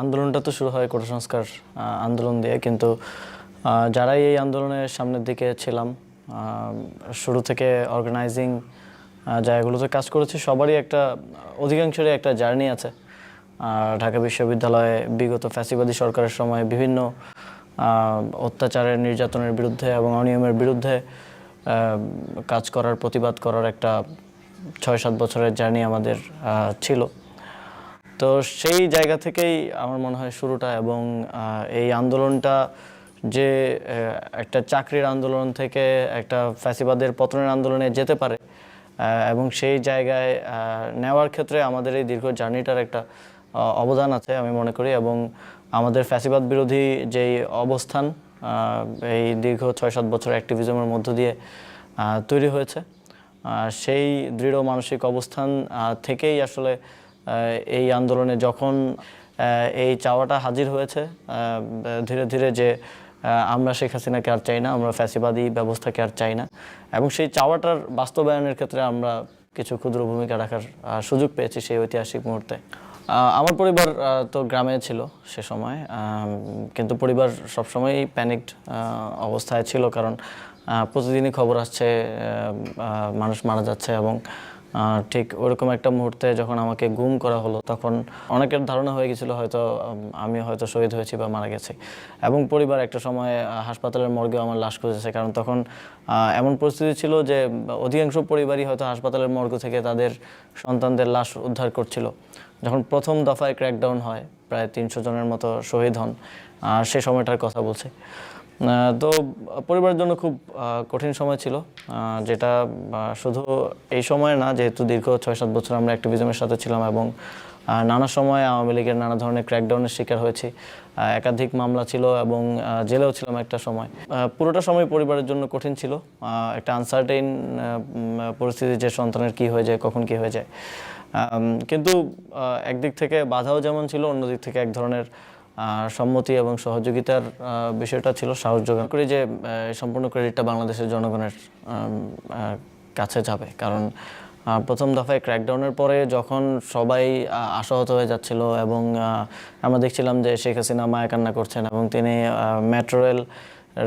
আন্দোলনটা তো শুরু হয় কোটা সংস্কার আন্দোলন দিয়ে, কিন্তু যারাই এই আন্দোলনের সামনের দিকে ছিলাম শুরু থেকে অর্গানাইজিং জায়গাগুলোতে কাজ করেছি, সবারই একটা, অধিকাংশেরই একটা জার্নি আছে। আর ঢাকা বিশ্ববিদ্যালয়ে বিগত ফ্যাসিবাদী সরকারের সময় বিভিন্ন অত্যাচারের, নির্যাতনের বিরুদ্ধে এবং অনিয়মের বিরুদ্ধে কাজ করার, প্রতিবাদ করার একটা ছয় সাত বছরের জার্নি আমাদের ছিল। তো সেই জায়গা থেকেই আমার মনে হয় শুরুটা এবং এই আন্দোলনটা যে একটা চাকরির আন্দোলন থেকে একটা ফ্যাসিবাদের পতনের আন্দোলনে যেতে পারে এবং সেই জায়গায় নেওয়ার ক্ষেত্রে আমাদের এই দীর্ঘ জার্নিটার একটা অবদান আছে আমি মনে করি এবং আমাদের ফ্যাসিবাদ বিরোধী যেই অবস্থান এই দীর্ঘ ছয় সাত বছর অ্যাক্টিভিজমের মধ্য দিয়ে তৈরি হয়েছে সেই দৃঢ় মানসিক অবস্থান থেকেই আসলে এই আন্দোলনে যখন এই চাওয়াটা হাজির হয়েছে ধীরে ধীরে যে আমরা শেখ হাসিনাকে আর চাই না, আমরা ফ্যাসিবাদী ব্যবস্থাকে আর চাই না, এবং সেই চাওয়াটার বাস্তবায়নের ক্ষেত্রে আমরা কিছু ক্ষুদ্র ভূমিকা রাখার সুযোগ পেয়েছি সেই ঐতিহাসিক মুহূর্তে। আমার পরিবার তো গ্রামে ছিল সে সময় কিন্তু পরিবার সবসময়ই প্যানিকড অবস্থায় ছিল কারণ প্রতিদিনই খবর আসছে মানুষ মারা যাচ্ছে এবং ঠিক ওরকম একটা মুহূর্তে যখন আমাকে গুম করা হলো, তখন অনেকের ধারণা হয়ে গেছিল হয়তো আমি হয়তো শহীদ হয়েছি বা মারা গেছি। এবং পরিবার একটা সময় হাসপাতালের মর্গেও আমার লাশ খুঁজেছে। কারণ তখন এমন পরিস্থিতি ছিল যে, অধিকাংশ পরিবারই হয়তো হাসপাতালের মর্গ থেকে তাদের সন্তানদের লাশ উদ্ধার করছিল। যখন প্রথম দফায় ক্র্যাকডাউন হয়, প্রায় তিনশো জনের মতো শহীদ হন সে সময়টার কথা বলছি। তো পরিবারের জন্য খুব কঠিন সময় ছিল যেটা শুধু এই সময় না, যেহেতু দীর্ঘ ছয় সাত বছর আমরা অ্যাক্টিভিজমের সাথে ছিলাম এবং নানা সময় আওয়ামী লীগের নানা ধরনের ক্র্যাকডাউনের শিকার হয়েছি একাধিক মামলা ছিল এবং জেলেও ছিলাম একটা সময়। পুরোটা সময় পরিবারের জন্য কঠিন ছিল একটা আনসার্টেইন পরিস্থিতি যে সন্তানের কি হয়ে যায়, কখন কি হয়ে যায়। কিন্তু একদিক থেকে বাধাও যেমন ছিল, অন্যদিক থেকে এক ধরনের সম্মতি এবং সহযোগিতার বিষয়টা ছিল সাহস যোগান। করি যে সম্পূর্ণ ক্রেডিটটা বাংলাদেশের জনগণের কাছে যাবে। কারণ প্রথম দফায় ক্র্যাকডাউনের পরে যখন সবাই আশাহত হয়ে যাচ্ছিল এবং আমরা দেখছিলাম যে শেখ হাসিনা মায়া কান্না করছেন এবং তিনি মেট্রো রেল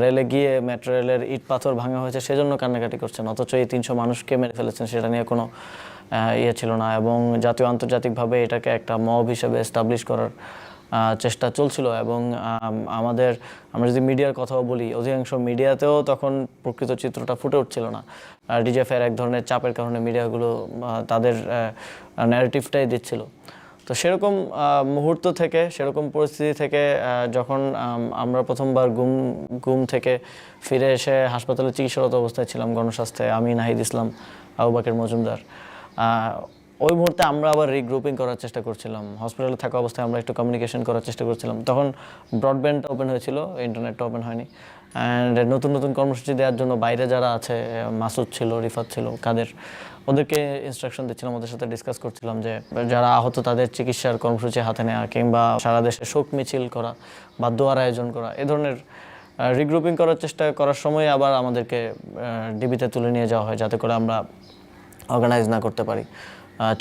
রেলে গিয়ে মেট্রো রেলের ইট পাথর ভাঙা হয়েছে সেজন্য কান্নাকাটি করছেন। অথচ এই তিনশো মানুষকে মেরে ফেলেছেন সেটা নিয়ে কোনো ইয়ে ছিল না এবং জাতীয় আন্তর্জাতিকভাবে এটাকে একটা মব হিসেবে এস্টাবলিশ করার চেষ্টা চলছিল এবং আমাদের, আমরা যদি মিডিয়ার কথাও বলি, অধিকাংশ মিডিয়াতেও তখন প্রকৃত চিত্রটা ফুটে উঠছিল না। ডিজেফের এক ধরনের চাপের কারণে মিডিয়াগুলো তাদের ন্যারেটিভটাই দিচ্ছিল। তো সেরকম মুহূর্ত থেকে, সেরকম পরিস্থিতি থেকে যখন আমরা প্রথমবার গুম গুম থেকে ফিরে এসে হাসপাতালে চিকিৎসারত অবস্থায় ছিলাম গণস্বাস্থ্যে, আমি নাহিদ ইসলাম, আবু বাকের মজুমদার। ওই মুহূর্তে আমরা আবার রিগ্রুপিং করার চেষ্টা করছিলাম। হসপিটালে থাকা অবস্থায় আমরা একটু কমিউনিকেশন করার চেষ্টা করছিলাম। তখন ব্রডব্যান্ডটা ওপেন হয়েছিল ইন্টারনেটটা ওপেন হয়নি। অ্যান্ড নতুন নতুন কর্মসূচি দেওয়ার জন্য বাইরে যারা আছে, মাসুদ ছিল, রিফাত ছিল, কাদের, ওদেরকে ইনস্ট্রাকশন দিচ্ছিলাম, ওদের সাথে ডিসকাস করছিলাম যে যারা আহত তাদের চিকিৎসার কর্মসূচি হাতে নেওয়া কিংবা সারা দেশে শোক মিছিল করা বা দোয়ার আয়োজন করা, এ ধরনের রিগ্রুপিং করার চেষ্টা করার সময় আবার আমাদেরকে ডিবিতে তুলে নিয়ে যাওয়া হয় যাতে করে আমরা অর্গানাইজ না করতে পারি।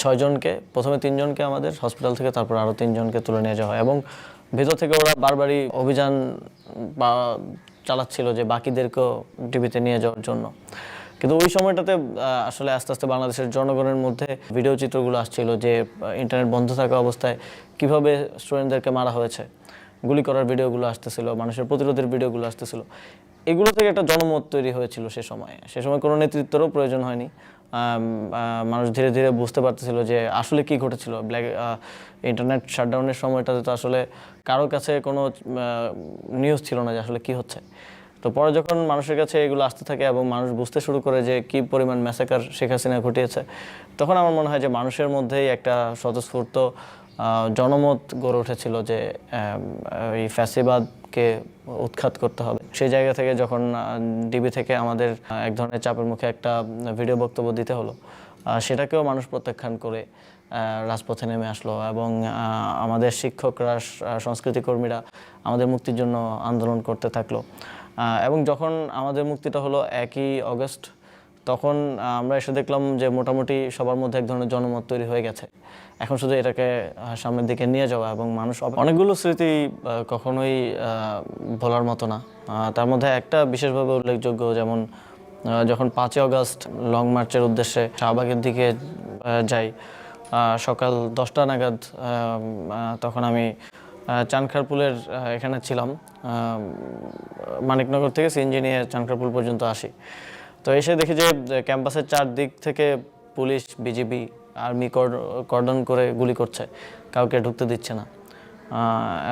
ছয়জনকে প্রথমে তিনজনকে আমাদের হসপিটাল থেকে, তারপর আরও তিনজনকে তুলে নিয়ে যাওয়া হয়। এবং ভেতর থেকে ওরা বারবারই অভিযান বা চালাচ্ছিল যে বাকিদেরকেও টিভিতে নিয়ে যাওয়ার জন্য। কিন্তু ওই সময়টাতে আসলে আস্তে আস্তে বাংলাদেশের জনগণের মধ্যে ভিডিও চিত্রগুলো আসছিল যে ইন্টারনেট বন্ধ থাকা অবস্থায় কীভাবে স্টুডেন্টদেরকে মারা হয়েছে। গুলি করার ভিডিওগুলো আসতেছিল, মানুষের প্রতিরোধের ভিডিওগুলো আসতেছিল। এগুলো থেকে একটা জনমত তৈরি হয়েছিল সে সময়। সে সময় কোনো নেতৃত্বেরও প্রয়োজন হয়নি। মানুষ ধীরে ধীরে বুঝতে পারতেছিল যে আসলে কি ঘটেছিল। ব্ল্যাক ইন্টারনেট শাটডাউনের সময়টাতে তো আসলে কারোর কাছে কোনো নিউজ ছিল না যে আসলে কি হচ্ছে। তো পরে যখন মানুষের কাছে এগুলো আসতে থাকে এবং মানুষ বুঝতে শুরু করে যে কি পরিমাণ ম্যাসাকার শেখ হাসিনা ঘটিয়েছে, তখন আমার মনে হয় যে মানুষের মধ্যেই একটা স্বতঃস্ফূর্ত জনমত গড়ে উঠেছিল যে এই ফ্যাসিবাদকে উৎখাত করতে হবে। সেই জায়গা থেকে যখন ডিবি থেকে আমাদের এক ধরনের চাপের মুখে একটা ভিডিও বক্তব্য দিতে হলো সেটাকেও মানুষ প্রত্যাখ্যান করে রাজপথে নেমে আসলো এবং আমাদের শিক্ষকরা সংস্কৃতি কর্মীরা আমাদের মুক্তির জন্য আন্দোলন করতে থাকল। এবং যখন আমাদের মুক্তিটা হলো একই অগস্ট তখন আমরা এসে দেখলাম যে মোটামুটি সবার মধ্যে এক ধরনের জনমত তৈরি হয়ে গেছে। এখন শুধু এটাকে সামনের দিকে নিয়ে যাওয়া এবং মানুষ অনেকগুলো স্মৃতি কখনোই ভোলার মতো না। তার মধ্যে একটা বিশেষভাবে উল্লেখযোগ্য যেমন যখন পাঁচই আগস্ট লং মার্চের উদ্দেশ্যে শাহবাগের দিকে যাই সকাল দশটা নাগাদ তখন আমি চানখারপুলের এখানে ছিলাম। মানিকনগর থেকে সিএনজি নিয়ে চানখারপুল পর্যন্ত আসি। তো এসে দেখি যে ক্যাম্পাসের চারদিক থেকে পুলিশ, বিজিবি, আর্মি কর্ডন করে গুলি করছে। কাউকে ঢুকতে দিচ্ছে না।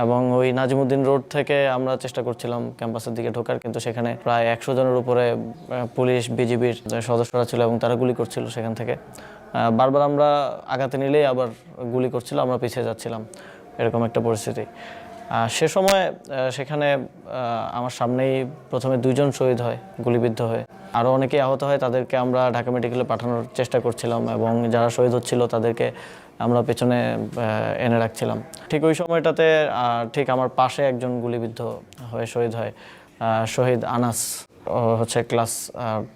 এবং ওই নাজিমুদ্দিন রোড থেকে আমরা চেষ্টা করছিলাম ক্যাম্পাসের দিকে ঢোকার, কিন্তু সেখানে প্রায় একশো জনের উপরে পুলিশ, বিজিবির সদস্যরা ছিল এবং তারা গুলি করছিল সেখান থেকে। বারবার আমরা আঘাতে নিলেই আবার গুলি করছিল, আমরা পিছিয়ে যাচ্ছিলাম। এরকম একটা পরিস্থিতি। সে সময় সেখানে আমার সামনেই প্রথমে দুইজন শহীদ হয়, গুলিবিদ্ধ হয়ে। আরও অনেকেই আহত হয়, তাদেরকে আমরা ঢাকা মেডিকেলে পাঠানোর চেষ্টা করছিলাম এবং যারা শহীদ হচ্ছিল তাদেরকে আমরা পেছনে এনে রাখছিলাম। ঠিক ওই সময়টাতে ঠিক আমার পাশে একজন গুলিবিদ্ধ হয়ে শহীদ হয় শহীদ আনাস। হচ্ছে ক্লাস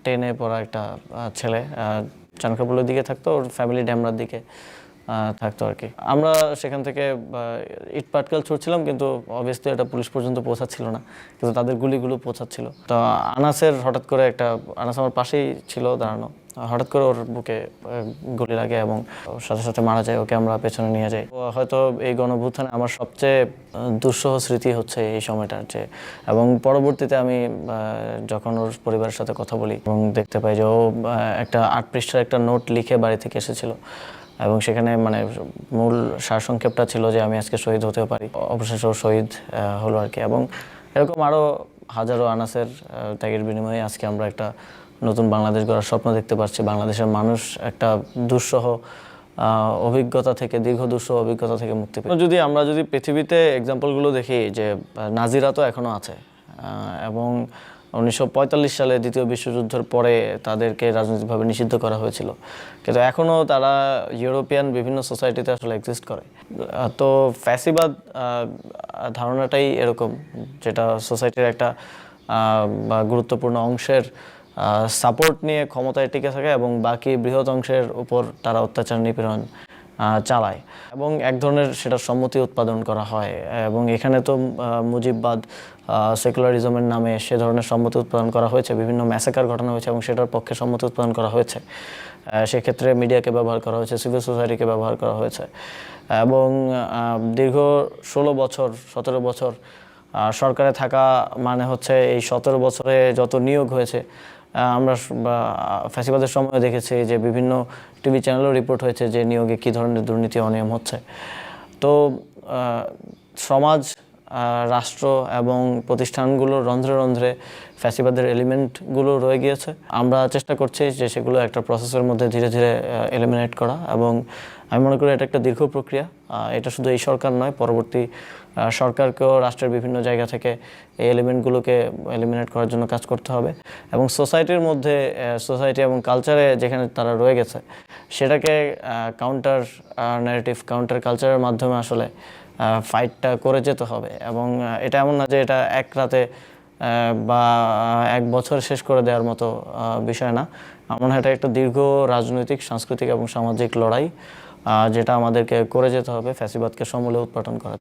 টেনে পড়া একটা ছেলে চানকাপুলের দিকে থাকতো, ওর ফ্যামিলি ড্যামরার দিকে। থাকতো আর কি। আমরা সেখান থেকে ইট পাটকেল ছুটছিলাম কিন্তু অবভিয়াসলি এটা পুলিশ পর্যন্ত পৌঁছাচ্ছিল না, কিন্তু তাদের গুলিগুলো পৌঁছাচ্ছিল। তো আনাসের হঠাৎ করে একটা, আনাস আমার পাশেই ছিল দাঁড়ানো, হঠাৎ করে ওর বুকে গুলি লাগে এবং সাথে সাথে মারা যায়, ওকে আমরা পেছনে নিয়ে যাই। হয়তো এই গণভূথানে আমার সবচেয়ে দুঃসহ স্মৃতি হচ্ছে এই সময়টার যে এবং পরবর্তীতে আমি যখন ওর পরিবারের সাথে কথা বলি, এবং দেখতে পাই যে ও একটা আট পৃষ্ঠার একটা নোট লিখে বাড়ি থেকে এসেছিল। এবং সেখানে মানে মূল সারসংক্ষেপটা ছিল যে আমি আজকে শহীদ হতেও পারি। অবশেষে শহীদ হলো আর কি। এবং এরকম আরও হাজারো আনাসের ত্যাগের বিনিময়ে আজকে আমরা একটা নতুন বাংলাদেশ গড়ার স্বপ্ন দেখতে পাচ্ছি বাংলাদেশের মানুষ একটা দুঃসহ অভিজ্ঞতা থেকে, দীর্ঘ দুঃসহ অভিজ্ঞতা থেকে মুক্তি পেয়ে যদি আমরা যদি পৃথিবীতে এক্সাম্পলগুলো দেখি যে নাজিরা তো এখনও আছে এবং উনিশশো পঁয়তাল্লিশ সালে দ্বিতীয় বিশ্বযুদ্ধের পরে তাদেরকে রাজনৈতিকভাবে নিষিদ্ধ করা হয়েছিল। কিন্তু এখনও তারা ইউরোপিয়ান বিভিন্ন সোসাইটিতে আসলে এক্সিস্ট করে। তো ফ্যাসিবাদ ধারণাটাই এরকম যেটা সোসাইটির একটা গুরুত্বপূর্ণ অংশের সাপোর্ট নিয়ে ক্ষমতায় টিকে থাকে এবং বাকি বৃহৎ অংশের উপর তারা অত্যাচার নিপীড়ন চালায়। এবং এক ধরনের সেটার সম্মতি উৎপাদন করা হয়। এবং এখানে তো মুজিববাদ সেকুলারিজমের নামে সে ধরনের সম্মতি উৎপাদন করা হয়েছে। বিভিন্ন ম্যাসেকার ঘটনা হয়েছে এবং সেটার পক্ষে সম্মতি উৎপাদন করা হয়েছে। সেক্ষেত্রে মিডিয়াকে ব্যবহার করা হয়েছে সিভিল সোসাইটিকে ব্যবহার করা হয়েছে। এবং দীর্ঘ ষোলো বছর, সতেরো বছর সরকারে থাকা মানে হচ্ছে এই সতেরো বছরে যত নিয়োগ হয়েছে আমরা ফ্যাসিবাদের সময় দেখেছি যে বিভিন্ন টিভি চ্যানেলেও রিপোর্ট হয়েছে যে নিয়োগে কী ধরনের দুর্নীতি অনিয়ম হচ্ছে। তো সমাজ রাষ্ট্র এবং প্রতিষ্ঠানগুলো রন্ধ্রে রন্ধ্রে ফ্যাসিবাদের এলিমেন্টগুলো রয়ে গিয়েছে। আমরা চেষ্টা করছি যে সেগুলো একটা প্রসেসের মধ্যে ধীরে ধীরে এলিমিনেট করা এবং আমি মনে করি এটা একটা দীর্ঘ প্রক্রিয়া। এটা শুধু এই সরকার নয়, পরবর্তী সরকারকেও রাষ্ট্রের বিভিন্ন জায়গা থেকে এই এলিমেন্টগুলোকে এলিমিনেট করার জন্য কাজ করতে হবে। এবং সোসাইটির মধ্যে সোসাইটি এবং কালচারে যেখানে তারা রয়ে গেছে, সেটাকে কাউন্টার ন্যারেটিভ কাউন্টার কালচারের মাধ্যমে আসলে ফাইটটা করে যেতে হবে। এবং এটা এমন না যে এটা এক রাতে বা এক বছর শেষ করে দেওয়ার মতো বিষয় না। আমার এটা একটা দীর্ঘ রাজনৈতিক, সাংস্কৃতিক এবং সামাজিক লড়াই। যেটা আমাদেরকে করে যেতে হবে ফ্যাসিবাদকে সমূলে উৎপাদন করা